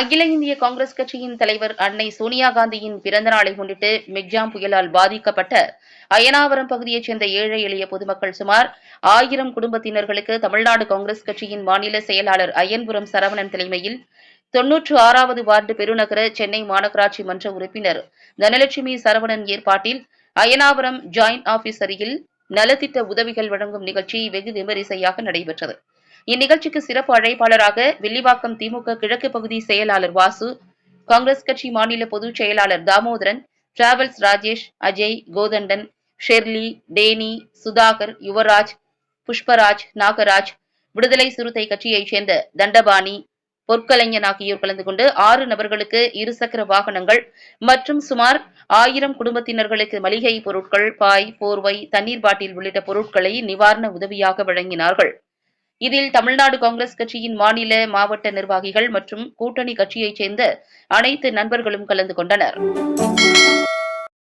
அகில இந்திய காங்கிரஸ் கட்சியின் தலைவர் அன்னை சோனியா காந்தியின் பிறந்த நாளை முன்னிட்டு மிக்ஜாம் புயலால் பாதிக்கப்பட்ட அயனாவரம் பகுதியைச் சேர்ந்த ஏழை எளிய பொதுமக்கள் சுமார் ஆயிரம் குடும்பத்தினர்களுக்கு தமிழ்நாடு காங்கிரஸ் கட்சியின் மாநில செயலாளர் அய்யன்புரம் சரவணன் தலைமையில் தொன்னூற்று ஆறாவது வார்டு பெருநகர சென்னை மாநகராட்சி மன்ற உறுப்பினர் தனலட்சுமி சரவணன் ஏற்பாட்டில் அயனாவரம் ஜாயின்ட் ஆபீஸ் அருகில் நலத்திட்ட உதவிகள் வழங்கும் நிகழ்ச்சி வெகு விமரிசையாக நடைபெற்றது. இந்நிகழ்ச்சிக்கு சிறப்பு அழைப்பாளராக வில்லிவாக்கம் திமுக கிழக்கு பகுதி செயலாளர் வாசு காங்கிரஸ் கட்சி மாநில பொதுச் செயலாளர் Damodaran travels Rajesh Ajay Kothandan Shirley Danny Sudhakar Yuvaraj Pushparaj Nagaraj Viduthalai Siruthai கட்சியைச் சேர்ந்த தண்டபாணி பொற்கலைஞன் ஆகியோர் கலந்து கொண்டு ஆறு நபர்களுக்கு இருசக்கர வாகனங்கள் மற்றும் சுமார் ஆயிரம் குடும்பத்தினர்களுக்கு மளிகை பொருட்கள் பாய் போர்வை தண்ணீர் பாட்டில் உள்ளிட்ட பொருட்களை நிவாரண உதவியாக வழங்கினார்கள். இதில் தமிழ்நாடு காங்கிரஸ் கட்சியின் மாநில மாவட்ட நிர்வாகிகள் மற்றும் கூட்டணி கட்சியைச் சேர்ந்த அனைத்து நண்பர்களும் கலந்து கொண்டனர்.